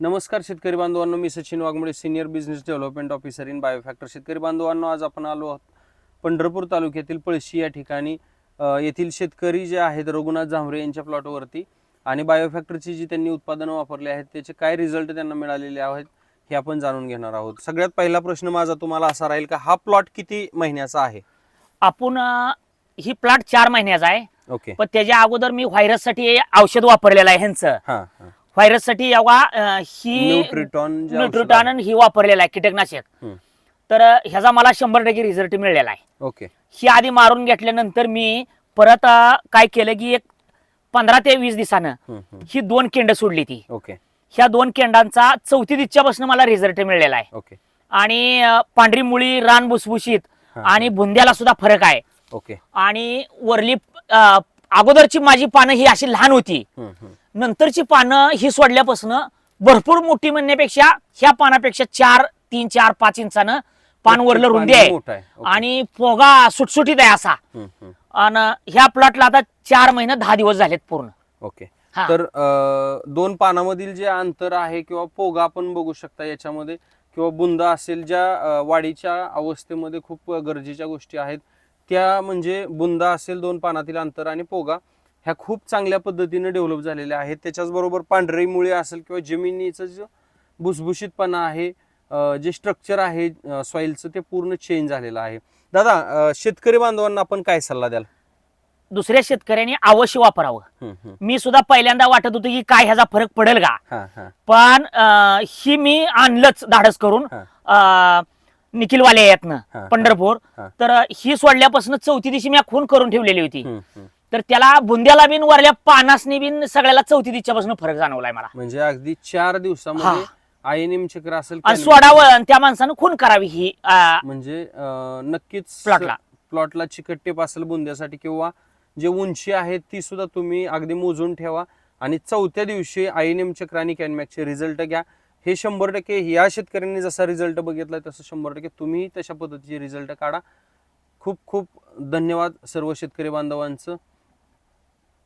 नमस्कार शेतकरी बांधवांनो मी Sachin Waghmode senior business development officer in Biofactor शेतकरी बांधवांनो आज आपण आलो आहोत पंढरपूर तालुक्यातील पळशी या ठिकाणी. येथील शेतकरी जे आहेत रघुनाथ झांबरे यांच्या प्लॉटवरती आणि बायोफॅक्टरची जी त्यांनी उत्पादनं वापरली आहेत त्याचे काय रिझल्ट त्यांना मिळालेले आहेत हे आपण जाणून घेणार आहोत. सगळ्यात पहिला प्रश्न माझा तुम्हाला असा राहील का हा प्लॉट किती महिन्याचा आहे? आपण ही प्लॉट चार महिन्याचा आहे. ओके. पण त्याच्या अगोदर मी व्हायरससाठी औषध वापरलेलं आहे ह्यांचं. व्हायरससाठी अं, ही न्यूट्रिटॉन जे औषध न्यूट्रिटॉन आहे. ही वापरलेलं आहे कीटकनाशक हम्म. तर अं, ह्याचा मला शंभर टक्के रिझल्ट मिळालेला आहे ओके ही आधी मारून घेतल्यानंतर मी परत अं, काय केलं की एक पंधरा ते वीस दिवसानं हम्म, हम्म. ही दोन केंड सोडली ती ओके ह्या दोन केंडांचा चौथी दिच्यापासून मला रिझल्ट मिळालेला आहे ओके आणि अं, पांढरी मुळी रान भुसभुशीत हा. आणि बुंद्याला सुद्धा फरक आहे ओके आणि वरली अं, अगोदरची माझी पानं ही अशी लहान होती हम्म, हम्म. नंतरची पानं ही सोडल्यापासून भरपूर मोठी म्हणण्यापेक्षा ह्या पानापेक्षा चार तीन चार पाच इंचानं पान वरलं रुंदी आहे. आणि पोगा सुटसुटीत आहे असा. आणि ह्या प्लॉटला आता चार महिने दहा दिवस झालेत पूर्ण ओके. तर दोन पानामधील जे अंतर आहे किंवा पोगा आपण बघू शकता याच्यामध्ये किंवा बुंदा असेल ज्या वाढीच्या अवस्थेमध्ये खूप गरजेच्या गोष्टी आहेत त्या म्हणजे बुंदा असेल दोन पानातील अंतर आणि पोगा ह्या खूप चांगल्या पद्धतीने डेव्हलप झालेल्या आहेत. त्याच्याच बरोबर पांढरी मुळे असेल किंवा जमिनीचं जो भुसभुशीतपणा आहे जे स्ट्रक्चर आहे सॉइलचं ते पूर्ण चेंज झालेलं आहे. दादा शेतकरी बांधवांना आपण काय सल्ला द्याल? दुसऱ्या शेतकऱ्यांनी अवश्य वापरावं. मी सुद्धा पहिल्यांदा वाटत होतं की काय ह्याचा फरक पडेल का? पण ही मी आणलंच धाडस करून निखिलवाले यातनं. पंढरपूर. तर ही सोडल्यापासून चौथी दिवशी मी खून करून ठेवलेली होती. तर त्याला बुंद्याला बिन वरल्या पानासनी बिन सगळ्याला चौथी दिच्यापासून फरक जाणवलाय मला. म्हणजे अगदी चार दिवसामध्ये आयएनएम चक्र असेल आणि सोडावं आणि त्या माणसानं खून करावी ही म्हणजे अं, नक्कीच प्लॉटला. प्लॉटला चिकट टेप असेल बुंद्यासाठी किंवा जे उंची आहे ती सुद्धा तुम्ही अगदी मोजून ठेवा. आणि चौथ्या दिवशी आयएनएम चक्र आणि कॅनमॅकचे रिझल्ट घ्या. हे शंभर टक्के या शेतकऱ्यांनी जसा रिझल्ट बघितला तसं शंभर टक्के तुम्ही तशा पद्धतीचे रिझल्ट काढा. खूप खूप धन्यवाद सर्व शेतकरी बांधवांचं.